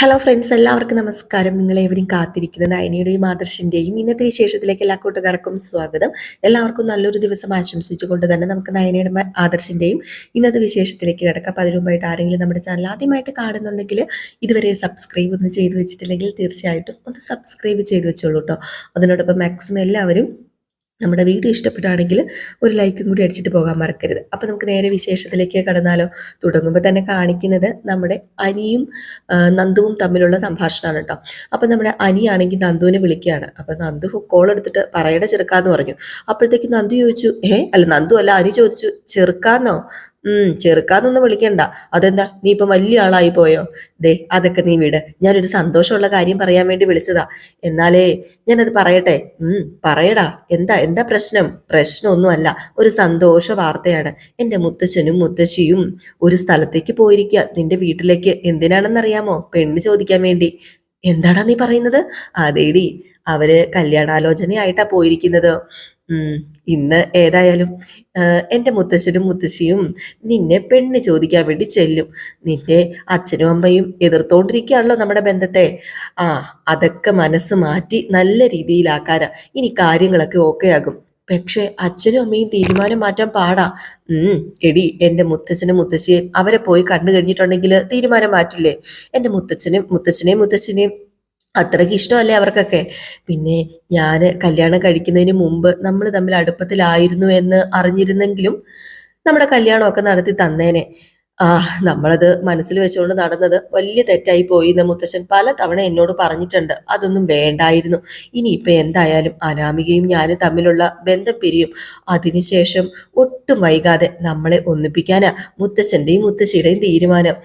Hello friends എല്ലാവർക്കും നമസ്കാരം. നിങ്ങളേവരും കാത്തിരിക്കുന്ന നയനയുടെയും ആദർശിന്റെയും ഇന്നത്തെ വിശേഷത്തിലേക്ക് എല്ലാ കൂട്ടുകാർക്കും സ്വാഗതം. എല്ലാവർക്കും നല്ലൊരു ദിവസം ആശംസിച്ചുകൊണ്ട് തന്നെ നമുക്ക് നയനയുടെ ആദർശിന്റെയും ഇന്നത്തെ വിശേഷത്തിലേക്ക് കിടക്കാം. അപ്പോൾ അതിനുമുമ്പായിട്ട് ആരെങ്കിലും നമ്മുടെ ചാനൽ ആദ്യമായിട്ട് കാണുന്നുണ്ടെങ്കിൽ ഇതുവരെ സബ്സ്ക്രൈബ് ഒന്നും ചെയ്തു വെച്ചിട്ടില്ലെങ്കിൽ തീർച്ചയായിട്ടും ഒന്ന് സബ്സ്ക്രൈബ് ചെയ്ത് വെച്ചോളൂ കേട്ടോ അതിനോടൊപ്പം മാക്സിമം എല്ലാവരും നമ്മുടെ വീഡിയോ ഇഷ്ടപ്പെട്ടാണെങ്കിൽ ഒരു ലൈക്കും കൂടി അടിച്ചിട്ട് പോകാൻ മറക്കരുത്. അപ്പോൾ നമുക്ക് നേരെ വിശേഷത്തിലേക്ക് കടന്നാലോ? തുടങ്ങുമ്പോൾ തന്നെ കാണിക്കുന്നത് നമ്മുടെ അനിയും നന്ദുവും തമ്മിലുള്ള സംഭാഷണമാണ് കേട്ടോ അപ്പോൾ നമ്മുടെ അനിയാണെങ്കിൽ നന്ദുവിനെ വിളിക്കുകയാണ്. അപ്പോൾ നന്ദു കോൾ എടുത്തിട്ട് പറയട ചെറുക്കാന്ന് പറഞ്ഞു. അപ്പോഴത്തേക്ക് നന്ദു ചോദിച്ചു ഏ അല്ല നന്ദു അല്ല അനി ചോദിച്ചു ചെറുക്കാന്നോ? ഉം ചെറുക്കാന്നൊന്നും വിളിക്കണ്ട. അതെന്താ? നീ ഇപ്പം വലിയ ആളായി പോയോ? ദേ അതൊക്കെ നീ വിട്. ഞാനൊരു സന്തോഷമുള്ള കാര്യം പറയാൻ വേണ്ടി വിളിച്ചതാ. എന്നാലേ ഞാനത് പറയട്ടെ? ഉം പറയടാ. എന്താ എന്താ പ്രശ്നം? പ്രശ്നമൊന്നുമല്ല. ഒരു സന്തോഷ വാർത്തയാണ്. എന്റെ മുത്തച്ഛനും മുത്തശ്ശിയും ഒരു സ്ഥലത്തേക്ക് പോയിരിക്കുക നിന്റെ വീട്ടിലേക്ക് എന്തിനാണെന്നറിയാമോ? പെണ്ണ് ചോദിക്കാൻ വേണ്ടി. എന്താടാ നീ പറയുന്നത്? അതേടി. അവർ കല്യാണാലോചനയായിട്ടാ പോയിരിക്കുന്നത്. ഇന്ന് ഏതായാലും എന്റെ മുത്തശ്ശനും മുത്തശ്ശിയും നിന്നെ പെണ്ണ് ചോദിക്കാൻ വേണ്ടി ചെല്ലും. നിന്റെ അച്ഛനും അമ്മയും എതിർത്തോണ്ടിരിക്കുകയാണല്ലോ നമ്മുടെ ബന്ധത്തെ. ആ അതൊക്കെ മനസ്സ് മാറ്റി നല്ല രീതിയിലാക്കാനാ. ഇനി കാര്യങ്ങളൊക്കെ ഓക്കെ ആകും പക്ഷെ അച്ഛനും അമ്മയും തീരുമാനം മാറ്റാൻ പാടാ. ഉം എടി എന്റെ മുത്തച്ഛനും മുത്തശ്ശിയും അവരെ പോയി കണ്ടു കഴിഞ്ഞിട്ടുണ്ടെങ്കിൽ തീരുമാനം മാറ്റില്ലേ? എന്റെ മുത്തച്ഛനും മുത്തച്ഛനെയും മുത്തശ്ശിനെയും അത്രയ്ക്ക് ഇഷ്ടമല്ലേ അവർക്കൊക്കെ? പിന്നെ ഞാൻ കല്യാണം കഴിക്കുന്നതിന് മുമ്പ് നമ്മൾ തമ്മിൽ അടുപ്പത്തിലായിരുന്നു എന്ന് അറിഞ്ഞിരുന്നെങ്കിലും നമ്മുടെ കല്യാണമൊക്കെ നടത്തി തന്നേനെ. ആ നമ്മളത് മനസ്സിൽ വെച്ചുകൊണ്ട് നടന്നത് വലിയ തെറ്റായി പോയി എന്ന് മുത്തശ്ശൻ പല തവണ എന്നോട് പറഞ്ഞിട്ടുണ്ട്. അതൊന്നും വേണ്ടായിരുന്നു. ഇനിയിപ്പോൾ എന്തായാലും അനാമികയും ഞാനും തമ്മിലുള്ള ബന്ധം പിരിയും അതിനുശേഷം ഒട്ടും വൈകാതെ നമ്മളെ ഒന്നിപ്പിക്കാനാ മുത്തശ്ശന്റെയും മുത്തശ്ശിയുടെയും തീരുമാനം.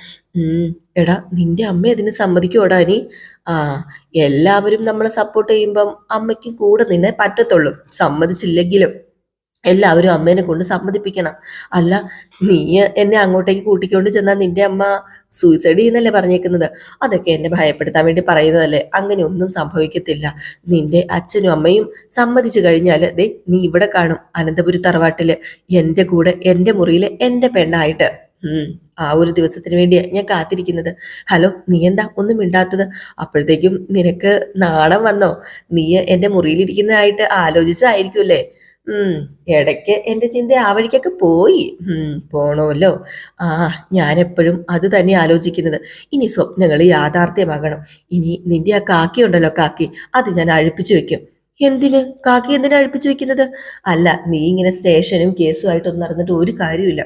എടാ നിന്റെ അമ്മ അതിന് സമ്മതിക്കോടാ നീ ആ എല്ലാവരും നമ്മളെ സപ്പോർട്ട് ചെയ്യുമ്പം അമ്മയ്ക്കും കൂടെ നിന്നെ പറ്റത്തുള്ളൂ. സമ്മതിച്ചില്ലെങ്കിലും. എല്ലാവരും അമ്മേനെ കൊണ്ട് സമ്മതിപ്പിക്കണം. അല്ല നീ എന്നെ അങ്ങോട്ടേക്ക് കൂട്ടിക്കൊണ്ട് ചെന്നാൽ നിന്റെ അമ്മ സൂയിസൈഡ് ചെയ്യുന്നല്ലേ പറഞ്ഞേക്കുന്നത്? അതൊക്കെ എന്നെ ഭയപ്പെടുത്താൻ വേണ്ടി പറയുന്നതല്ലേ? അങ്ങനെ ഒന്നും സംഭവിക്കത്തില്ല. നിന്റെ അച്ഛനും അമ്മയും സമ്മതിച്ചു കഴിഞ്ഞാൽ ദേ നീ ഇവിടെ കാണും അനന്തപുരി തറവാട്ടിൽ. എന്റെ കൂടെ എന്റെ മുറിയിൽ എന്റെ പെണ്ണായിട്ട്. ആ ഒരു ദിവസത്തിന് വേണ്ടിയാ ഞാൻ കാത്തിരിക്കുന്നത്. ഹലോ നീ എന്താ ഒന്നും മിണ്ടാത്തത്? അപ്പോഴത്തേക്കും നിനക്ക് നാണം വന്നോ? നീ എന്റെ മുറിയിലിരിക്കുന്നതായിട്ട് ആലോചിച്ചായിരിക്കുമല്ലേ ഉം. ഇടയ്ക്ക് എന്റെ ചിന്ത ആ വഴിക്കൊക്കെ പോയി. ഉം പോണമല്ലോ ആ ഞാൻ എപ്പോഴും അത് തന്നെ ആലോചിക്കുന്നത്. ഇനി സ്വപ്നങ്ങൾ യാഥാർത്ഥ്യമാകണം. ഇനി നിന്റെ ആ കാക്കി ഉണ്ടല്ലോ കാക്കി. അത് ഞാൻ അഴിപ്പിച്ചു വെക്കും. എന്തിന്? കാക്കി എന്തിനാ അഴിപ്പിച്ചു വെക്കുന്നത്? അല്ല നീ ഇങ്ങനെ സ്റ്റേഷനും കേസുമായിട്ടൊന്നും നടന്നിട്ട് ഒരു കാര്യമില്ല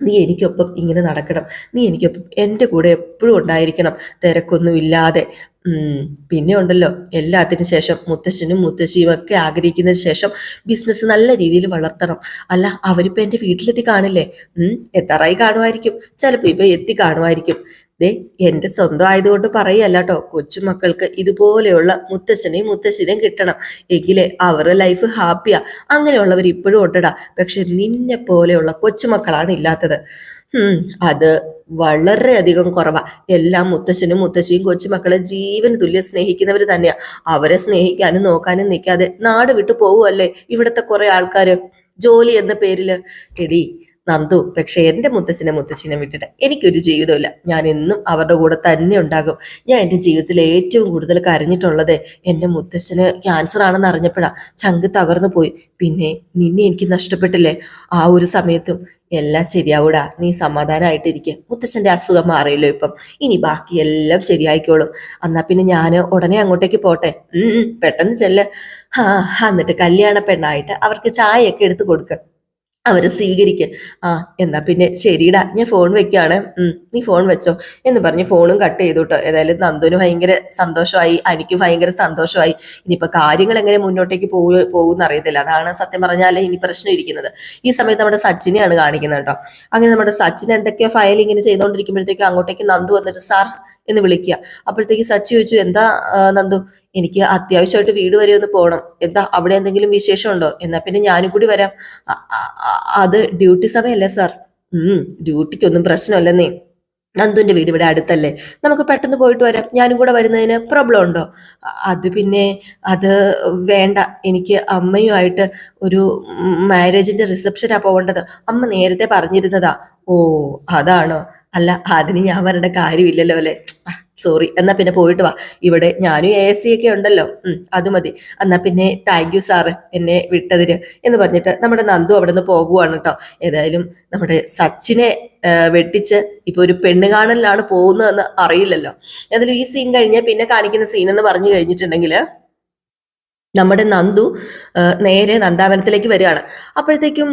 നീ എനിക്കൊപ്പം ഇങ്ങനെ നടക്കണം. നീ എനിക്കൊപ്പം എന്റെ കൂടെ എപ്പോഴും ഉണ്ടായിരിക്കണം. തിരക്കൊന്നുമില്ലാതെ. പിന്നെ ഉണ്ടല്ലോ. എല്ലാത്തിനു ശേഷം മുത്തശ്ശനും മുത്തശ്ശിയും ഒക്കെ ആഗ്രഹിക്കുന്നതിന് ശേഷം ബിസിനസ് നല്ല രീതിയിൽ വളർത്തണം. അല്ല അവരിപ്പോൾ എന്റെ വീട്ടിലെത്തി കാണില്ലേ? എത്രയായി കാണുമായിരിക്കും. ചിലപ്പോൾ ഇപ്പം എത്തി കാണുമായിരിക്കും. ദേ എന്റെ സ്വന്തം ആയതുകൊണ്ട് പറയല്ല കേട്ടോ കൊച്ചുമക്കൾക്ക് ഇതുപോലെയുള്ള മുത്തശ്ശനെയും മുത്തശ്ശിനെയും കിട്ടണം. എങ്കിലേ അവരുടെ ലൈഫ് ഹാപ്പിയാ അങ്ങനെയുള്ളവർ ഇപ്പോഴും ഉണ്ടടാ. പക്ഷെ നിന്നെ പോലെയുള്ള കൊച്ചുമക്കളാണ് ഇല്ലാത്തത്. അത് വളരെയധികം കുറവാ. എല്ലാം മുത്തശ്ശനും മുത്തശ്ശിയും കൊച്ചുമക്കളെ ജീവൻ തുല്യം സ്നേഹിക്കുന്നവർ തന്നെയാ. അവരെ സ്നേഹിക്കാനും നോക്കാനും നിൽക്കാതെ നാട് വിട്ടു പോവുമല്ലേ ഇവിടുത്തെ കുറെ ആൾക്കാർ ജോലി എന്ന പേരിൽ. എടി നന്ദു പക്ഷെ എന്റെ മുത്തച്ഛനെ മുത്തച്ഛനെ വിട്ടിട്ട് എനിക്കൊരു ജീവിതമില്ല ഞാൻ എന്നും അവരുടെ കൂടെ തന്നെ ഉണ്ടാകും. ഞാൻ എന്റെ ജീവിതത്തിൽ ഏറ്റവും കൂടുതൽ കരഞ്ഞിട്ടുള്ളത് എന്റെ മുത്തച്ഛന് ക്യാൻസർ ആണെന്ന് അറിഞ്ഞപ്പോഴാണ് ചങ്ക് തകർന്നു പോയി. പിന്നെ നിന്നെ എനിക്ക് നഷ്ടപ്പെട്ടില്ലേ? ആ ഒരു സമയത്തും എല്ലാം ശരിയാവൂടാ. നീ സമാധാനമായിട്ടിരിക്കുക മുത്തച്ഛന്റെ അസുഖം മാറിയല്ലോ ഇപ്പം. ഇനി ബാക്കി എല്ലാം ശരിയായിക്കോളും. എന്നാ പിന്നെ ഞാൻ ഉടനെ അങ്ങോട്ടേക്ക് പോട്ടെ. പെട്ടെന്ന് ചെല്ല്. ആ എന്നിട്ട് കല്യാണ പെണ്ണായിട്ട് അവർക്ക് ചായയൊക്കെ എടുത്ത് കൊടുക്കുക അവരെ സ്വീകരിക്കുക ആ എന്നാ പിന്നെ ശരിടാ ഞാൻ ഫോൺ വെക്കുകയാണ് നീ ഫോൺ വെച്ചോ. എന്ന് പറഞ്ഞ് ഫോണും കട്ട് ചെയ്തു കേട്ടോ ഏതായാലും നന്ദുന് ഭയങ്കര സന്തോഷമായി എനിക്ക് ഭയങ്കര സന്തോഷമായി. ഇനിയിപ്പോൾ കാര്യങ്ങൾ എങ്ങനെ മുന്നോട്ടേക്ക് പോകും പോകുമെന്ന് അറിയത്തില്ല. അതാണ് സത്യം പറഞ്ഞാൽ ഇനി പ്രശ്നം ഇരിക്കുന്നത്. ഈ സമയത്ത് നമ്മുടെ സച്ചിനെയാണ് കാണിക്കുന്നത് കേട്ടോ. അങ്ങനെ നമ്മുടെ സച്ചിൻ എന്തൊക്കെയോ ഫയൽ ഇങ്ങനെ ചെയ്തുകൊണ്ടിരിക്കുമ്പോഴത്തേക്ക് അങ്ങോട്ടേക്ക് നന്ദു വന്നിട്ട് സാർ എന്ന് വിളിക്കുക. അപ്പോഴത്തേക്ക് സച്ചി ചോദിച്ചു എന്താ നന്ദു എനിക്ക് അത്യാവശ്യമായിട്ട് വീട് വരെ ഒന്ന് പോകണം എന്താ അവിടെ എന്തെങ്കിലും വിശേഷമുണ്ടോ? എന്നാ പിന്നെ ഞാനും കൂടി വരാം. അത് ഡ്യൂട്ടി സമയമല്ലേ സാർ? ഉം ഡ്യൂട്ടിക്കൊന്നും പ്രശ്നമല്ലെന്നേ നന്ദുവിന്റെ വീട് ഇവിടെ അടുത്തല്ലേ? നമുക്ക് പെട്ടെന്ന് പോയിട്ട് വരാം. ഞാനും കൂടെ വരുന്നതിന് പ്രോബ്ലം ഉണ്ടോ? അത് പിന്നെ അത് വേണ്ട. എനിക്ക് അമ്മയുമായിട്ട് ഒരു മാരേജിന്റെ റിസപ്ഷനാ പോകേണ്ടത്. അമ്മ നേരത്തെ പറഞ്ഞിരുന്നതാ. ഓ അതാണോ? അല്ല അതിന് ഞാൻ വരേണ്ട കാര്യമില്ലല്ലോ അല്ലേ? സോറി എന്നാ പിന്നെ പോയിട്ട് വാ. ഇവിടെ ഞാനും എ സി ഒക്കെ ഉണ്ടല്ലോ. അത് മതി. എന്നാ പിന്നെ താങ്ക് യു സാറ് എന്നെ വിട്ടതിന് എന്ന് പറഞ്ഞിട്ട് നമ്മുടെ നന്ദു അവിടെ നിന്ന് പോകുവാണ് കേട്ടോ. ഏതായാലും നമ്മുടെ സച്ചിനെ വെട്ടിച്ച് ഇപ്പൊ ഒരു പെണ്ണ് കാണലിലാണ് പോകുന്നതെന്ന് അറിയില്ലല്ലോ. ഏതായാലും ഈ സീൻ കഴിഞ്ഞാൽ പിന്നെ കാണിക്കുന്ന സീൻ എന്ന് പറഞ്ഞു കഴിഞ്ഞിട്ടുണ്ടെങ്കിൽ നമ്മുടെ നന്ദു നേരെ നന്ദാവനത്തിലേക്ക് വരികയാണ്. അപ്പോഴത്തേക്കും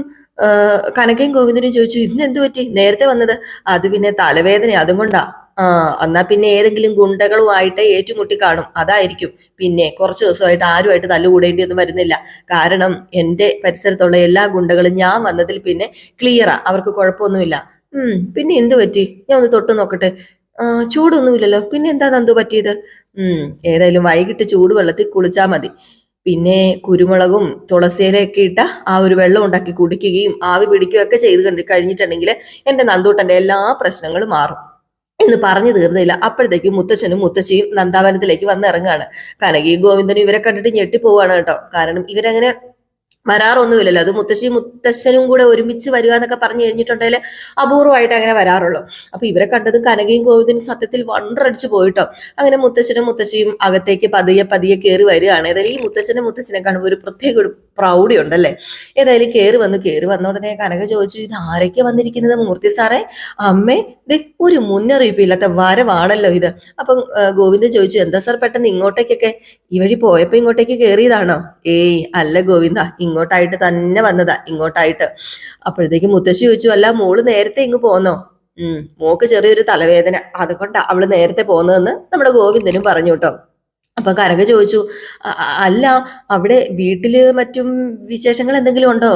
കനകയും ഗോവിന്ദനും ചോദിച്ചു ഇന്ന് എന്ത് പറ്റി? നേരത്തെ വന്നത്? അത് പിന്നെ തലവേദന അതും കൊണ്ടാ. എന്നാ പിന്നെ ഏതെങ്കിലും ഗുണ്ടകളുമായിട്ട് ഏറ്റുമുട്ടി കാണും അതായിരിക്കും. പിന്നെ കുറച്ച് ദിവസമായിട്ട് ആരുമായിട്ട് തല്ലുകൂടേണ്ടിയൊന്നും വരുന്നില്ല. കാരണം എന്റെ പരിസരത്തുള്ള എല്ലാ ഗുണ്ടകളും ഞാൻ വന്നതിൽ പിന്നെ ക്ലിയറാ അവർക്ക് കുഴപ്പമൊന്നുമില്ല. ഉം പിന്നെ എന്തു പറ്റി? ഞാൻ ഒന്ന് തൊട്ട് നോക്കട്ടെ. ചൂടൊന്നുമില്ലല്ലോ. പിന്നെ എന്താ നന്ദു പറ്റിയത്? ഉം ഏതായാലും വൈകിട്ട് ചൂടുവെള്ളത്തിൽ കുളിച്ചാൽ മതി. പിന്നെ കുരുമുളകും തുളസിയിലൊക്കെ ഇട്ട ആ ഒരു വെള്ളം ഉണ്ടാക്കി കുടിക്കുകയും ആവി പിടിക്കുകയൊക്കെ ചെയ്ത് കണ്ടി കഴിഞ്ഞിട്ടുണ്ടെങ്കിൽ എന്റെ നന്ദൂട്ടന്റെ എല്ലാ പ്രശ്നങ്ങളും മാറും. എന്ന് പറഞ്ഞു തീർന്നില്ല. അപ്പോഴത്തേക്കും മുത്തച്ഛനും മുത്തശ്ശിയും നന്ദാവനത്തിലേക്ക് വന്ന് ഇറങ്ങാണ് കനകയും ഗോവിന്ദനും ഇവരെ കണ്ടിട്ട് ഞെട്ടിപ്പോവാണ് കേട്ടോ. കാരണം ഇവരങ്ങനെ വരാറൊന്നുമില്ലല്ലോ. അത് മുത്തശ്ശി മുത്തശ്ശനും കൂടെ ഒരുമിച്ച് വരിക എന്നൊക്കെ പറഞ്ഞു കഴിഞ്ഞിട്ടുണ്ടെങ്കിൽ അപൂർവമായിട്ട് അങ്ങനെ വരാറുള്ളൂ. അപ്പൊ ഇവരെ കണ്ടത് കനകയും ഗോവിന്ദനും സത്യത്തിൽ വണ്ടറടിച്ച് പോയിട്ടോ. അങ്ങനെ മുത്തശ്ശനും മുത്തശ്ശിയും അകത്തേക്ക് പതിയെ പതിയെ കയറി വരികയാണ്. ഏതായാലും ഈ മുത്തശ്ശനും മുത്തശ്ശനെ കാണുമ്പോൾ ഒരു പ്രത്യേക ഒരു പ്രൗഢി ഉണ്ടല്ലേ? ഏതായാലും കയറി വന്നു. കയറി വന്ന ഉടനെ കനക ചോദിച്ചു ഇത് ആരൊക്കെ വന്നിരിക്കുന്നത് മൂർത്തി സാറേ? അമ്മേ ദേ ഒരു മുന്നറിയിപ്പില്ലാത്ത വരവാണല്ലോ ഇത്. അപ്പം ഗോവിന്ദൻ ചോദിച്ചു എന്താ സാർ പെട്ടെന്ന് ഇങ്ങോട്ടേക്കൊക്കെ? ഈ വഴി പോയപ്പോ ഇങ്ങോട്ടേക്ക് കയറിയതാണോ ഏയ് അല്ല ഗോവിന്ദ ഇങ്ങോട്ടായിട്ട് തന്നെ വന്നതാ ഇങ്ങോട്ടായിട്ട്. അപ്പോഴത്തേക്ക് മുത്തശ്ശി ചോദിച്ചു അല്ല മോൾ നേരത്തെ ഇങ്ങ് പോന്നോ? ഉം മോക്ക് ചെറിയൊരു തലവേദന. അതുകൊണ്ടാ അവൾ നേരത്തെ പോന്നതെന്ന് നമ്മുടെ ഗോവിന്ദനും പറഞ്ഞു കേട്ടോ. അപ്പൊ കരക ചോദിച്ചു "അ- അ- അല്ല അവിടെ വീട്ടിൽ മറ്റും വിശേഷങ്ങൾ എന്തെങ്കിലും ഉണ്ടോ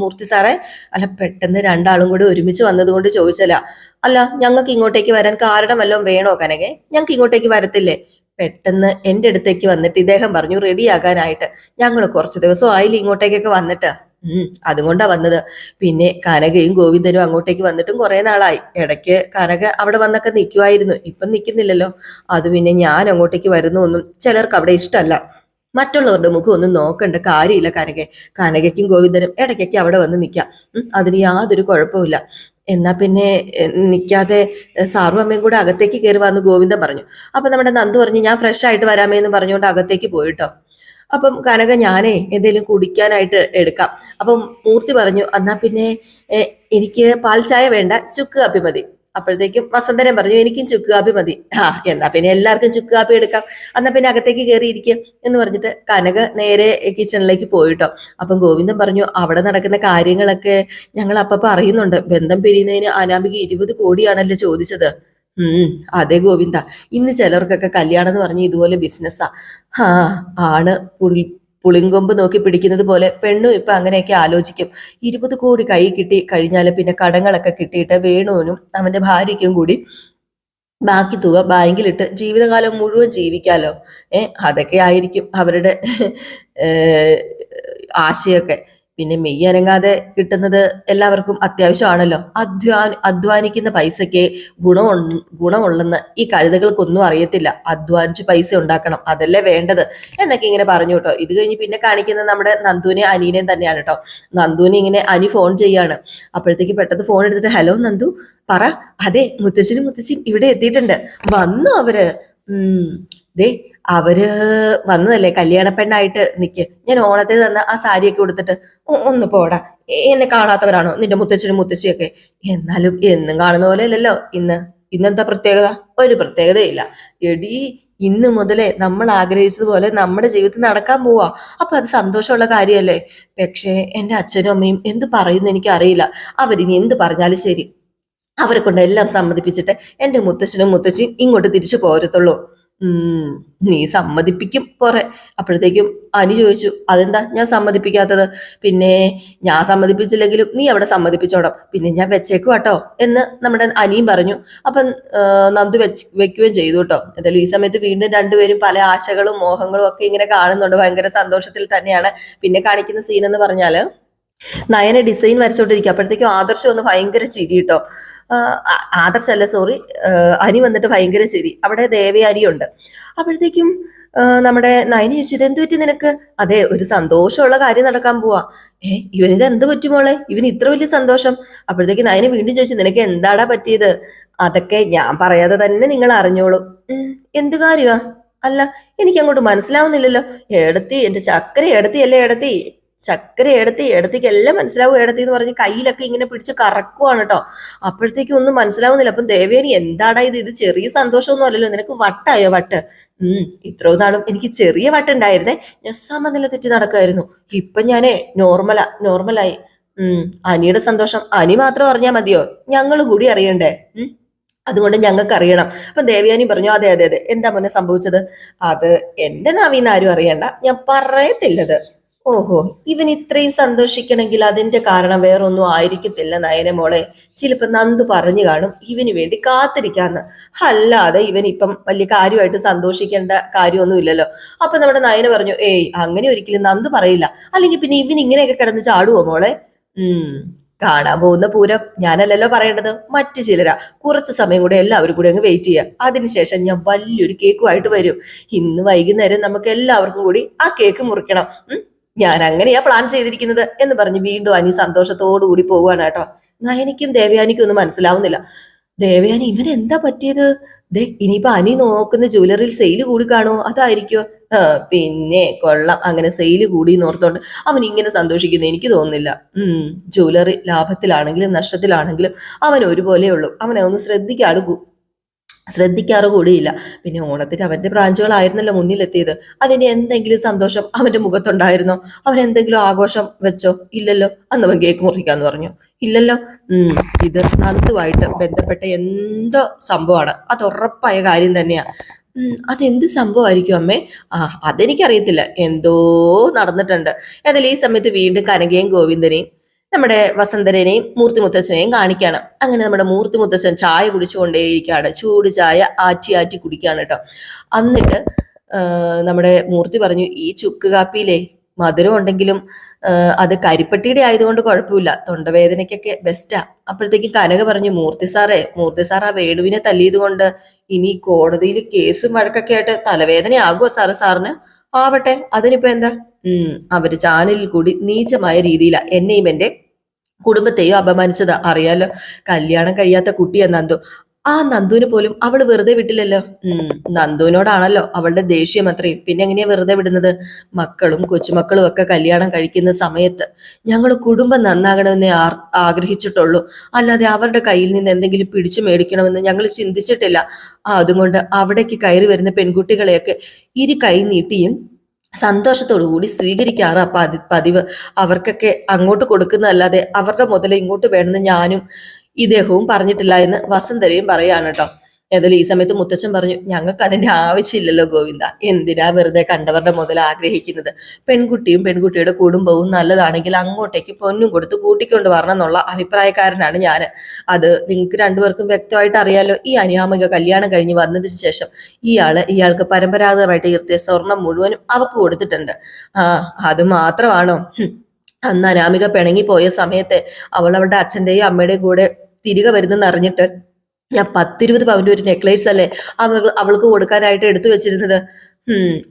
മൂർത്തി സാറേ? അല്ല പെട്ടെന്ന് രണ്ടാളും കൂടി ഒരുമിച്ച് വന്നതുകൊണ്ട് ചോദിച്ചല്ല അല്ല ഞങ്ങൾക്ക് ഇങ്ങോട്ടേക്ക് വരാൻ കാരണം വല്ലതും വേണോ കനകെ? ഞങ്ങൾക്ക് ഇങ്ങോട്ടേക്ക് വരത്തില്ലേ. പെട്ടെന്ന് എന്റെ അടുത്തേക്ക് വന്നിട്ട് ഇദ്ദേഹം പറഞ്ഞു റെഡിയാകാനായിട്ട് ഞങ്ങൾ കുറച്ച് ദിവസം ആയില്ല ഇങ്ങോട്ടേക്കൊക്കെ വന്നിട്ട്. അതുകൊണ്ടാ വന്നത്. പിന്നെ കനകയും ഗോവിന്ദനും അങ്ങോട്ടേക്ക് വന്നിട്ടും കുറെ നാളായി. ഇടയ്ക്ക് കനക അവിടെ വന്നൊക്കെ നിൽക്കുമായിരുന്നു ഇപ്പം നിൽക്കുന്നില്ലല്ലോ അത് പിന്നെ ഞാൻ അങ്ങോട്ടേക്ക് വരുന്നൊന്നും ചിലർക്ക് അവിടെ ഇഷ്ടമല്ല മറ്റുള്ളവരുടെ മുഖം ഒന്നും നോക്കണ്ട കാര്യമില്ല കനകെ. കനകയ്ക്കും ഗോവിന്ദനും ഇടയ്ക്കൊക്കെ അവിടെ വന്ന് നിൽക്കാം അതിന് യാതൊരു കുഴപ്പമില്ല എന്നാ പിന്നെ നിൽക്കാതെ സാറും അമ്മയും കൂടെ അകത്തേക്ക് കയറി വന്ന് ഗോവിന്ദൻ പറഞ്ഞു. അപ്പൊ നമ്മുടെ നന്ദു പറഞ്ഞു ഞാൻ ഫ്രഷ് ആയിട്ട് വരാമേ എന്ന് പറഞ്ഞുകൊണ്ട് അകത്തേക്ക് പോയിട്ടോ. അപ്പം കനക ഞാനേ എന്തെങ്കിലും കുടിക്കാനായിട്ട് എടുക്കാം. അപ്പം മൂർത്തി പറഞ്ഞു എന്നാ പിന്നെ എനിക്ക് പാൽ ചായ വേണ്ട ചുക്ക് കാപ്പി മതി. അപ്പോഴത്തേക്കും വസന്തരൻ പറഞ്ഞു എനിക്കും ചുക്ക് കാപ്പി മതി. ആ എന്നാ പിന്നെ എല്ലാവർക്കും ചുക്ക് കാപ്പി എടുക്കാം. എന്നാ പിന്നെ അകത്തേക്ക് കയറിയിരിക്കുക എന്ന് പറഞ്ഞിട്ട് കനക നേരെ കിച്ചണിലേക്ക് പോയിട്ടോ. അപ്പം ഗോവിന്ദൻ പറഞ്ഞു അവിടെ നടക്കുന്ന കാര്യങ്ങളൊക്കെ ഞങ്ങൾ അപ്പം പറയുന്നുണ്ട് ബന്ധം പിരിയുന്നതിന് അനാമിക ഇരുപത് കോടിയാണല്ലോ ചോദിച്ചത്. ഉം അതെ ഗോവിന്ദ. ഇന്ന് ചിലർക്കൊക്കെ കല്യാണം എന്ന് പറഞ്ഞ് ഇതുപോലെ ബിസിനസ്സാ ആ. ആണ് പുളിങ്കൊമ്പ് നോക്കി പിടിക്കുന്നത് പോലെ പെണ്ണും ഇപ്പൊ അങ്ങനെയൊക്കെ ആലോചിക്കും. ഇരുപത് കോടി കൈ കിട്ടി കഴിഞ്ഞാൽ പിന്നെ കടങ്ങളൊക്കെ കിട്ടിയിട്ട് വേണുവിനും അവന്റെ ഭാര്യയ്ക്കും കൂടി ബാക്കി തുക ബാങ്കിലിട്ട് ജീവിതകാലം മുഴുവൻ ജീവിക്കാലോ. ഏഹ് അതൊക്കെ ആയിരിക്കും അവരുടെ ആശയൊക്കെ. പിന്നെ മെയ് അനങ്ങാതെ കിട്ടുന്നത് എല്ലാവർക്കും അത്യാവശ്യമാണല്ലോ. അധ്വാൻ അധ്വാനിക്കുന്ന പൈസയ്ക്ക് ഗുണം ഗുണമുള്ളെന്ന് ഈ കഴുതകൾക്കൊന്നും അറിയത്തില്ല. അധ്വാനിച്ച് പൈസ ഉണ്ടാക്കണം. അതല്ലേ വേണ്ടത്. എന്നൊക്കെ ഇങ്ങനെ പറഞ്ഞു കേട്ടോ. ഇത് കഴിഞ്ഞ് പിന്നെ കാണിക്കുന്നത് നമ്മുടെ നന്ദുവിനെ അനീനെയും തന്നെയാണ് കേട്ടോ. നന്ദുവിനെ ഇങ്ങനെ അനി ഫോൺ ചെയ്യാണ്. അപ്പോഴത്തേക്ക് പെട്ടെന്ന് ഫോൺ എടുത്തിട്ട് ഹലോ നന്ദു പറ. അതെ മുത്തച്ഛനും മുത്തച്ഛയും ഇവിടെ എത്തിയിട്ടുണ്ട്. വന്നു അവർ. ഉം. ദേ അവർ വന്നതല്ലേ? കല്യാണ പെണ്ണായിട്ട് നിക്ക്. ഞാൻ ഓണത്തിന് തന്ന ആ സാരിയൊക്കെ കൊടുത്തിട്ട് ഒന്ന് പോടാ. എന്നെ കാണാത്തവരാണോ? നിന്റെ മുത്തച്ഛനും മുത്തശ്ശിയൊക്കെ. എന്നാലും എന്നും കാണുന്ന പോലെ അല്ലല്ലോ ഇന്ന് ഇന്നെന്താ പ്രത്യേകത? ഒരു പ്രത്യേകതയില്ല എടി ഇന്ന് മുതലേ നമ്മൾ ആഗ്രഹിച്ചതുപോലെ നമ്മുടെ ജീവിതത്തിൽ നടക്കാൻ പോവാ. അപ്പൊ അത് സന്തോഷമുള്ള കാര്യമല്ലേ? പക്ഷേ എന്റെ അച്ഛനും അമ്മയും എന്ത് പറയുന്നു എനിക്ക് അറിയില്ല അവരിനി എന്ത് പറഞ്ഞാലും ശരി. അവരെ കൊണ്ട് എല്ലാം സമ്മതിപ്പിച്ചിട്ട് എന്റെ മുത്തശ്ശനും മുത്തശ്ശിയും ഇങ്ങോട്ട് തിരിച്ചു പോരത്തുള്ളൂ. നീ സമ്മതിപ്പിക്കും കുറെ. അപ്പോഴത്തേക്കും അനു ചോദിച്ചു അതെന്താ ഞാൻ സമ്മതിപ്പിക്കാത്തത്? പിന്നെ ഞാൻ സമ്മതിപ്പിച്ചില്ലെങ്കിലും നീ അവിടെ സമ്മതിപ്പിച്ചോണം. പിന്നെ ഞാൻ വെച്ചേക്കും കേട്ടോ. എന്ന് നമ്മുടെ അനിയും പറഞ്ഞു. അപ്പം നന്ദു വെച്ച് വെക്കുകയും ചെയ്തു കേട്ടോ. എന്തായാലും ഈ സമയത്ത് വീണ്ടും രണ്ടുപേരും പല ആശകളും മോഹങ്ങളും ഒക്കെ ഇങ്ങനെ കാണുന്നുണ്ട്. ഭയങ്കര സന്തോഷത്തിൽ തന്നെയാണ്. പിന്നെ കാണിക്കുന്ന സീൻ എന്ന് പറഞ്ഞാൽ നയന ഡിസൈൻ വരച്ചോണ്ടിരിക്കുക അപ്പോഴത്തേക്കും ആദർശം ഒന്ന് ഭയങ്കര ചിരി കേട്ടോ. ആദർശ് അല്ല സോറി അനി വന്നിട്ട് ഭയങ്കര ശരി അവിടെ ദേവയാനിയുണ്ട് അപ്പോഴത്തേക്കും നമ്മുടെ നയനി ചോദിച്ചു ഇതെന്ത് പറ്റി നിനക്ക്? അതെ ഒരു സന്തോഷമുള്ള കാര്യം നടക്കാൻ പോവാ. ഏ ഇവനിത് എന്ത് പറ്റുമോളെ ഇവന് ഇത്ര വലിയ സന്തോഷം. അപ്പോഴത്തേക്ക് നയനി വീണ്ടും ചോദിച്ചു നിനക്ക് എന്താടാ പറ്റിയത്? അതൊക്കെ ഞാൻ പറയാതെ തന്നെ നിങ്ങൾ അറിഞ്ഞോളൂ. "ഉം, എന്ത് കാര്യമാ അല്ല എനിക്ക് അങ്ങോട്ട് മനസ്സിലാവുന്നില്ലല്ലോ. എടത്തി എന്റെ ചക്കര എടത്തി അല്ലേ എടത്തി ചക്കര എടുത്തി എടുത്തേക്ക് എല്ലാം മനസ്സിലാവും. എടുത്തി എന്ന് പറഞ്ഞ് കയ്യിലൊക്കെ ഇങ്ങനെ പിടിച്ച് കറക്കുവാണ് കേട്ടോ. അപ്പോഴത്തേക്കും ഒന്നും മനസ്സിലാവുന്നില്ല. അപ്പം ദേവേനി എന്താടാ ഇത്? ഇത് ചെറിയ സന്തോഷമൊന്നും അല്ലല്ലോ. നിനക്ക് വട്ടായോ വട്ട്? ഉം ഇത്രയും നാളും എനിക്ക് ചെറിയ വട്ടുണ്ടായിരുന്നേ. ഞാൻ സമനില തെറ്റി നടക്കായിരുന്നു ഇപ്പൊ ഞാനേ നോർമലാ നോർമലായി. ഉം അനിയുടെ സന്തോഷം. അനി മാത്രം അറിഞ്ഞാൽ മതിയോ? ഞങ്ങൾ കൂടി അറിയണ്ടേ? അതുകൊണ്ട് ഞങ്ങൾക്ക് അറിയണം. അപ്പൊ ദേവയാനി പറഞ്ഞു അതെ അതെ അതെ. എന്താ മുന്നേ സംഭവിച്ചത്? അത് എന്റെ നാവിന്ന് ആരും അറിയണ്ട. ഞാൻ പറയത്തില്ലത്. ഓഹോ ഇവൻ ഇത്രയും സന്തോഷിക്കണമെങ്കിൽ അതിന്റെ കാരണം വേറൊന്നും ആയിരിക്കത്തില്ല നയന മോളെ. ചിലപ്പോ നന്ദു പറഞ്ഞു കാണും ഇവന് വേണ്ടി കാത്തിരിക്കാന്ന്. അല്ലാതെ ഇവൻ ഇപ്പം വലിയ കാര്യമായിട്ട് സന്തോഷിക്കേണ്ട കാര്യമൊന്നും ഇല്ലല്ലോ. അപ്പൊ നമ്മുടെ നയന പറഞ്ഞു ഏയ് അങ്ങനെ ഒരിക്കലും നന്ദു പറയില്ല. അല്ലെങ്കിൽ പിന്നെ ഇവൻ ഇങ്ങനെയൊക്കെ കിടന്ന് ചാടുവോ മോളെ? ഉം കാണാൻ പോകുന്ന പൂരം ഞാനല്ലല്ലോ പറയേണ്ടത്. മറ്റു ചിലരാ. കുറച്ച് സമയം കൂടെ എല്ലാവരും കൂടി അങ്ങ് വെയിറ്റ് ചെയ്യുക അതിനുശേഷം ഞാൻ വലിയൊരു കേക്കുമായിട്ട് വരും. ഇന്ന് വൈകുന്നേരം നമുക്ക് എല്ലാവർക്കും കൂടി ആ കേക്ക് മുറിക്കണം. ഞാൻ അങ്ങനെയാ പ്ലാൻ ചെയ്തിരിക്കുന്നത് എന്ന് പറഞ്ഞ് വീണ്ടും അനി സന്തോഷത്തോടു കൂടി പോവുകയാണ് കേട്ടോ. നയനിക്കും ദേവയാനിക്കും ഒന്നും മനസ്സിലാവുന്നില്ല. ദേവയാനി ഇവൻ എന്താ പറ്റിയത്? ദേ ഇനിയിപ്പോ അനി നോക്കുന്ന ജ്വല്ലറിയിൽ സെയിൽ കൂടി കാണോ അതായിരിക്കോ? പിന്നെ കൊള്ളാം. അങ്ങനെ സെയിൽ കൂടി നോർത്തോണ്ട് അവൻ ഇങ്ങനെ സന്തോഷിക്കുന്നു. എനിക്ക് തോന്നുന്നില്ല. ഉം ജ്വല്ലറി ലാഭത്തിലാണെങ്കിലും നഷ്ടത്തിലാണെങ്കിലും അവൻ ഒരുപോലെ ഉള്ളൂ. അവനെ ഒന്ന് ശ്രദ്ധിക്കാറ് കൂ- ശ്രദ്ധിക്കാറ് കൂടിയില്ല. പിന്നെ ഓണത്തിന് അവന്റെ ബ്രാഞ്ചുകളായിരുന്നല്ലോ മുന്നിലെത്തിയത്. അതിന് എന്തെങ്കിലും സന്തോഷം അവന്റെ മുഖത്തുണ്ടായിരുന്നോ? അവൻ എന്തെങ്കിലും ആഘോഷം വെച്ചോ? ഇല്ലല്ലോ. അന്ന് അവൻ കേക്ക് മുറിക്കാന്ന് പറഞ്ഞു. ഇല്ലല്ലോ. ഇത് നന്ദുമായിട്ട് ബന്ധപ്പെട്ട എന്തോ സംഭവമാണ്. അത് ഉറപ്പായ കാര്യം തന്നെയാണ് അതെന്ത് സംഭവമായിരിക്കും അമ്മേ? ആ അതെനിക്കറിയത്തില്ല. എന്തോ നടന്നിട്ടുണ്ട്. എന്നാൽ ഈ സമയത്ത് വീണ്ടും കനകയും ഗോവിന്ദനെയും നമ്മുടെ വസന്തരനെയും മൂർത്തി മുത്തച്ഛനെയും കാണിക്കുകയാണ് അങ്ങനെ നമ്മുടെ മൂർത്തി മുത്തച്ഛൻ ചായ കുടിച്ചുകൊണ്ടേയിരിക്കുകയാണ്. ചൂട് ചായ ആറ്റി ആറ്റി കുടിക്കുകയാണ് കേട്ടോ. എന്നിട്ട് നമ്മുടെ മൂർത്തി പറഞ്ഞു ഈ ചുക്ക് കാപ്പിയിലേ മധുരം ഉണ്ടെങ്കിലും അത് കരിപ്പട്ടിയുടെ ആയതുകൊണ്ട് കുഴപ്പമില്ല. തൊണ്ടവേദനയ്ക്കൊക്കെ ബെസ്റ്റാ അപ്പോഴത്തേക്കും കനക പറഞ്ഞു മൂർത്തി സാറേ മൂർത്തി സാർ ആ വേണുവിനെ തല്ലിയത് കൊണ്ട് ഇനി കോടതിയിൽ കേസും വഴക്കൊക്കെ ആയിട്ട് തലവേദന ആകുമോ സാറ് സാറിന്? ആവട്ടെ അതിനിപ്പോ എന്താ? ഉം അവർ ചാനലിൽ കൂടി നീചമായ രീതിയിലാ. എന്നെയും എന്റെ കുടുംബത്തെയും അപമാനിച്ചത്? അറിയാലോ. കല്യാണം കഴിയാത്ത കുട്ടിയാ നന്ദു. ആ നന്ദുവിന് പോലും അവൾ വെറുതെ വിട്ടില്ലല്ലോ. ഉം നന്ദുവിനോടാണല്ലോ അവളുടെ ദേഷ്യം അത്രയും. പിന്നെ എങ്ങനെയാ വെറുതെ വിടുന്നത്? മക്കളും കൊച്ചുമക്കളും ഒക്കെ കല്യാണം കഴിക്കുന്ന സമയത്ത് ഞങ്ങൾ കുടുംബം നന്നാകണമെന്നേ ആഗ്രഹിച്ചിട്ടുള്ളൂ. അല്ലാതെ അവരുടെ കയ്യിൽ നിന്ന് എന്തെങ്കിലും പിടിച്ചു മേടിക്കണമെന്ന് ഞങ്ങൾ ചിന്തിച്ചിട്ടില്ല. അതുകൊണ്ട് അവിടേക്ക് കയറി വരുന്ന പെൺകുട്ടികളെയൊക്കെ ഇരി കൈ നീട്ടിയും സന്തോഷത്തോടു കൂടി സ്വീകരിക്കാറ് പതി പതിവ്. അവർക്കൊക്കെ അങ്ങോട്ട് കൊടുക്കുന്നതല്ലാതെ അവരുടെ മുതൽ ഇങ്ങോട്ട് വേണമെന്ന് ഞാനും ഇദ്ദേഹവും പറഞ്ഞിട്ടില്ല എന്ന് വസന്തരയും പറയാണ് കേട്ടോ. ഏതായാലും ഈ സമയത്ത് മുത്തച്ഛൻ പറഞ്ഞു ഞങ്ങൾക്ക് അതിന്റെ ആവശ്യമില്ലല്ലോ ഗോവിന്ദ. എന്തിനാ വെറുതെ കണ്ടവരുടെ മുതൽ ആഗ്രഹിക്കുന്നത്? പെൺകുട്ടിയും പെൺകുട്ടിയുടെ കുടുംബവും നല്ലതാണെങ്കിൽ അങ്ങോട്ടേക്ക് പൊന്നും കൊടുത്ത് കൂട്ടിക്കൊണ്ട് വരണം എന്നുള്ള അഭിപ്രായക്കാരനാണ് ഞാൻ അത് നിങ്ങൾക്ക് രണ്ടുപേർക്കും വ്യക്തമായിട്ട് അറിയാലോ. ഈ അനുയാമിക കല്യാണം കഴിഞ്ഞ് വന്നതിന് ശേഷം ഇയാൾ ഇയാൾക്ക് പരമ്പരാഗതമായിട്ട് ഈർത്തിയ സ്വർണം മുഴുവനും അവക്ക് കൊടുത്തിട്ടുണ്ട്. ആ അത് മാത്രമാണോ. അന്ന് അനാമിക പിണങ്ങി പോയ സമയത്ത് അവൾ അവളുടെ അച്ഛന്റെയും അമ്മയുടെയും കൂടെ തിരികെ വരുന്നെന്ന് അറിഞ്ഞിട്ട് ഞാൻ പത്തിരുപത് പവന്റെ ഒരു നെക്ലേസ് അല്ലേ? അവൾ അവൾക്ക് കൊടുക്കാനായിട്ട് എടുത്തു വെച്ചിരുന്നത്.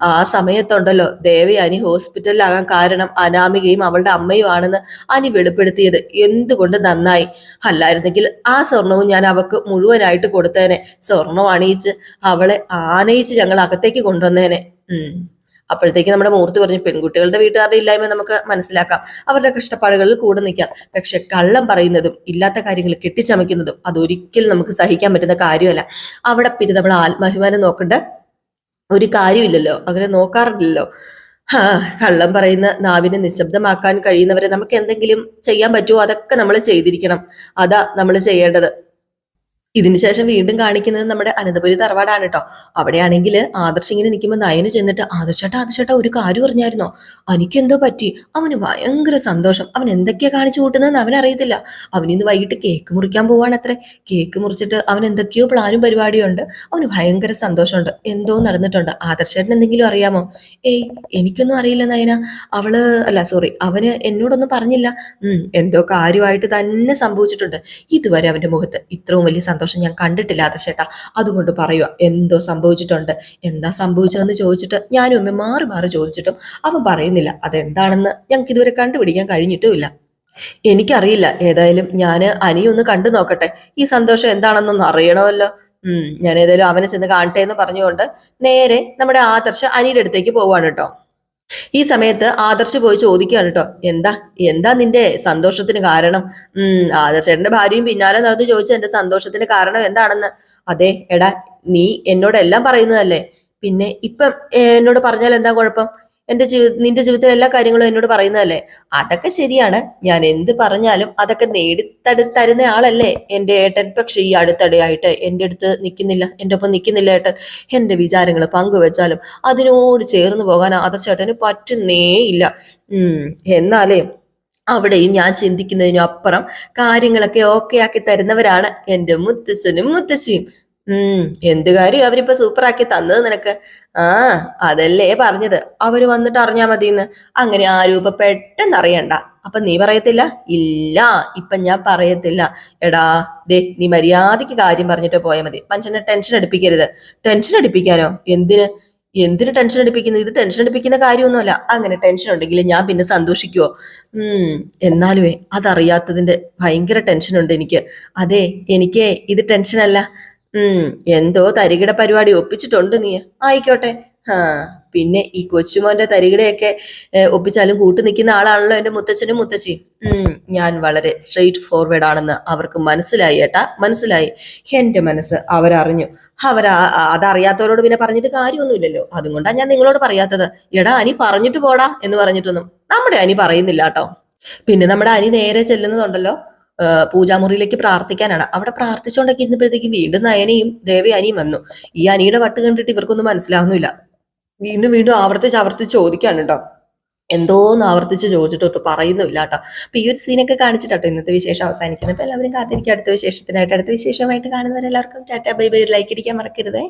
ആ സമയത്തുണ്ടല്ലോ. ദേവി അനി ഹോസ്പിറ്റലിലാകാൻ കാരണം അനാമികയും അവളുടെ അമ്മയും ആണെന്ന് അനി വെളിപ്പെടുത്തിയത്. എന്തുകൊണ്ട് നന്നായി? അല്ലായിരുന്നെങ്കിൽ ആ സ്വർണവും ഞാൻ അവക്ക് മുഴുവനായിട്ട് കൊടുത്തേനെ. സ്വർണം അണിയിച്ച് അവളെ ആനയിച്ച് ഞങ്ങൾ അകത്തേക്ക് കൊണ്ടുവന്നേനെ. ഉം. അപ്പോഴത്തേക്ക് നമ്മുടെ മൂർത്തി പറഞ്ഞു പെൺകുട്ടികളുടെ വീട്ടുകാരുടെ ഇല്ലായ്മ നമുക്ക് മനസ്സിലാക്കാം. അവരുടെ കഷ്ടപ്പാടുകളിൽ കൂടെ നിൽക്കാം. പക്ഷെ കള്ളം പറയുന്നതും ഇല്ലാത്ത കാര്യങ്ങൾ കെട്ടിച്ചമയ്ക്കുന്നതും അതൊരിക്കലും നമുക്ക് സഹിക്കാൻ പറ്റുന്ന കാര്യമല്ല. അവിടെ പിന്നെ നമ്മൾ ആത്മാഭിമാനം നോക്കേണ്ട ഒരു കാര്യമില്ലല്ലോ. അങ്ങനെ നോക്കാറില്ലല്ലോ. കള്ളം പറയുന്ന നാവിനെ നിശബ്ദമാക്കാൻ കഴിയുന്നവരെ നമുക്ക് എന്തെങ്കിലും ചെയ്യാൻ പറ്റുമോ? അതൊക്കെ നമ്മൾ ചെയ്തിരിക്കണം. അതാ നമ്മൾ ചെയ്യേണ്ടത്. ഇതിന് ശേഷം വീണ്ടും കാണിക്കുന്നത് നമ്മുടെ അനന്തപുരി തറവാടാണ് കേട്ടോ അവിടെയാണെങ്കിൽ ആദർശ് ഇങ്ങനെ നിൽക്കുമ്പോൾ നയന് ചെന്നിട്ട് ആദർശേട്ടാ ആദർശേട്ടാ ഒരു കാര്യം അറിഞ്ഞായിരുന്നോ? എനിക്കെന്തോ പറ്റി? അവന് ഭയങ്കര സന്തോഷം. അവൻ എന്തൊക്കെയാ കാണിച്ചു കൂട്ടുന്നതെന്ന് അവൻ ഇന്ന് വൈകിട്ട് കേക്ക് മുറിക്കാൻ പോവാണ് അത്രേ കേക്ക് മുറിച്ചിട്ട് അവൻ എന്തൊക്കെയോ പ്ലാനും പരിപാടിയും ഉണ്ട് അവന് ഭയങ്കര സന്തോഷമുണ്ട്. എന്തോ നടന്നിട്ടുണ്ട്. ആദർശേട്ടൻ എന്തെങ്കിലും അറിയാമോ? ഏയ് എനിക്കൊന്നും അറിയില്ല നയന. അവൾ അല്ല സോറി അവന് എന്നോടൊന്നും പറഞ്ഞില്ല. ഉം എന്തോ കാര്യമായിട്ട് തന്നെ സംഭവിച്ചിട്ടുണ്ട്. ഇതുവരെ അവന്റെ മുഖത്ത് ഇത്രയും വലിയ സന്തോഷം ഞാൻ കണ്ടിട്ടില്ല ചേട്ടാ അതുകൊണ്ട് പറയുക എന്തോ സംഭവിച്ചിട്ടുണ്ട്. എന്താ സംഭവിച്ചതെന്ന് ചോദിച്ചിട്ട് ഞാനും അമ്മ മാറി മാറി ചോദിച്ചിട്ടും അവൻ പറയുന്നില്ല. അതെന്താണെന്ന് ഞങ്ങൾക്ക് ഇതുവരെ കണ്ടുപിടിക്കാൻ കഴിഞ്ഞിട്ടുമില്ല. എനിക്കറിയില്ല. ഏതായാലും ഞാൻ അനിയൊന്ന് കണ്ടു നോക്കട്ടെ. ഈ സന്തോഷം എന്താണെന്നൊന്ന് അറിയണമല്ലോ. ഉം ഞാൻ ഏതായാലും അവനെ ചെന്ന് കാണട്ടെ എന്ന് പറഞ്ഞുകൊണ്ട് നേരെ നമ്മുടെ ആദർശ അനിയുടെ അടുത്തേക്ക് പോവാണ് കേട്ടോ. ഈ സമയത്ത് ആദർശ് പോയി ചോദിക്കുകയാണ് കേട്ടോ. എന്താ എന്താ നിന്റെ സന്തോഷത്തിന് കാരണം? ഉം ആദർശേട്ടന്റെ ഭാര്യയും പിന്നാലെ നടന്നു ചോദിച്ചു എന്റെ സന്തോഷത്തിന് കാരണം? എന്താണെന്ന്? അതെ എടാ നീ എന്നോടെല്ലാം പറയുന്നതല്ലേ. പിന്നെ ഇപ്പം എന്നോട് പറഞ്ഞാൽ എന്താ കുഴപ്പം? എന്റെ ജീവിത നിന്റെ ജീവിതത്തിലെ എല്ലാ കാര്യങ്ങളും എന്നോട് പറയുന്നതല്ലേ? അതൊക്കെ ശരിയാണ്. ഞാൻ എന്ത് പറഞ്ഞാലും അതൊക്കെ നേടിത്തടു തരുന്ന ആളല്ലേ എന്റെ ഏട്ടൻ. പക്ഷെ ഈ അടുത്തടയായിട്ട് എന്റെ അടുത്ത് നിൽക്കുന്നില്ല എന്റെ ഒപ്പം നിൽക്കുന്നില്ല ഏട്ടൻ. എന്റെ വിചാരങ്ങൾ പങ്കുവെച്ചാലും അതിനോട് ചേർന്ന് പോകാൻ ആദർശേട്ടന് പറ്റുന്നേ ഇല്ല. എന്നാലേ അവിടെയും ഞാൻ ചിന്തിക്കുന്നതിനും അപ്പുറം കാര്യങ്ങളൊക്കെ ഓക്കെ ആക്കി തരുന്നവരാണ് എന്റെ മുത്തശ്ശനും മുത്തശ്ശിയും. ഉം എന്ത് കാര്യം അവരിപ്പോ സൂപ്പറാക്കി തന്നത് നിനക്ക്? ആ അതല്ലേ പറഞ്ഞത്. അവർ വന്നിട്ട് അറിഞ്ഞാ മതിന്ന് അങ്ങനെ ആ രൂപ പെട്ടെന്ന് അറിയണ്ട. അപ്പൊ നീ പറയത്തില്ല? ഇല്ല ഇപ്പൊ ഞാൻ പറയത്തില്ല. എടാ ദേ നീ മര്യാദയ്ക്ക് കാര്യം പറഞ്ഞിട്ട് പോയാൽ മതി. മനുഷ്യനെ ടെൻഷൻ അടിപ്പിക്കരുത്. ടെൻഷൻ അടിപ്പിക്കാനോ? എന്തിന്? എന്തിന് ടെൻഷൻ അടിപ്പിക്കുന്നത്? ഇത് ടെൻഷൻ അടിപ്പിക്കുന്ന കാര്യമൊന്നുമല്ല. അങ്ങനെ ടെൻഷൻ ഉണ്ടെങ്കിൽ ഞാൻ പിന്നെ സന്തോഷിക്കുവോ? ഉം എന്നാലുവേ അതറിയാത്തതിന്റെ ഭയങ്കര ടെൻഷൻ ഉണ്ട് എനിക്ക്. അതെ എനിക്ക് ഇത് ടെൻഷനല്ല ഉം എന്തോ തരികിട പരിപാടി ഒപ്പിച്ചിട്ടുണ്ട് നീ. ആയിക്കോട്ടെ. ആ പിന്നെ ഈ കൊച്ചുമോന്റെ തരികിടയൊക്കെ ഒപ്പിച്ചാലും കൂട്ടു നിൽക്കുന്ന ആളാണല്ലോ എന്റെ മുത്തച്ഛനും മുത്തച്ഛി ഉം ഞാൻ വളരെ സ്ട്രെയിറ്റ് ഫോർവേഡ് ആണെന്ന് അവർക്ക് മനസ്സിലായി ഏട്ടാ മനസ്സിലായി. എന്റെ മനസ്സ് അവരറിഞ്ഞു. അവരാ അതറിയാത്തവരോട് പിന്നെ പറഞ്ഞിട്ട് കാര്യമൊന്നുമില്ലല്ലോ. അതുകൊണ്ടാണ് ഞാൻ നിങ്ങളോട് പറയാത്തത്. എടാ അനി പറഞ്ഞിട്ട് പോടാ എന്ന് പറഞ്ഞിട്ടൊന്നും നമ്മുടെ അനി പറയുന്നില്ല കേട്ടോ. പിന്നെ നമ്മുടെ അനി നേരെ ചെല്ലുന്നതുണ്ടല്ലോ. പൂജാമുറിയിലേക്ക് പ്രാർത്ഥിക്കാനാണ്. അവിടെ പ്രാർത്ഥിച്ചുകൊണ്ടൊക്കെ ഇരുന്നപ്പോഴത്തേക്കും വീണ്ടും നയനയും ദേവയാനിയും വന്നു. ഈ അനിയുടെ വട്ട് കണ്ടിട്ട് ഇവർക്കൊന്നും മനസ്സിലാവുന്നില്ല. വീണ്ടും വീണ്ടും ആവർത്തിച്ച് ആവർത്തിച്ച് ചോദിക്കാണ് കേട്ടോ. എന്തോന്ന് ആവർത്തിച്ച് ചോദിച്ചിട്ട് പറയുന്നില്ല കേട്ടോ. അപ്പൊ ഈ ഒരു സീനൊക്കെ കാണിച്ചിട്ടോ ഇന്നത്തെ വിശേഷം അവസാനിക്കുന്നത്. അപ്പൊ എല്ലാവരും കാത്തിരിക്കും അടുത്ത വിശേഷത്തിനായിട്ട് അടുത്ത വിശേഷമായിട്ട് കാണുന്നവരെല്ലാവർക്കും ടാറ്റാ ബൈ ബൈ. ലൈക്ക് ഇടിക്കാൻ മറക്കരുതേ.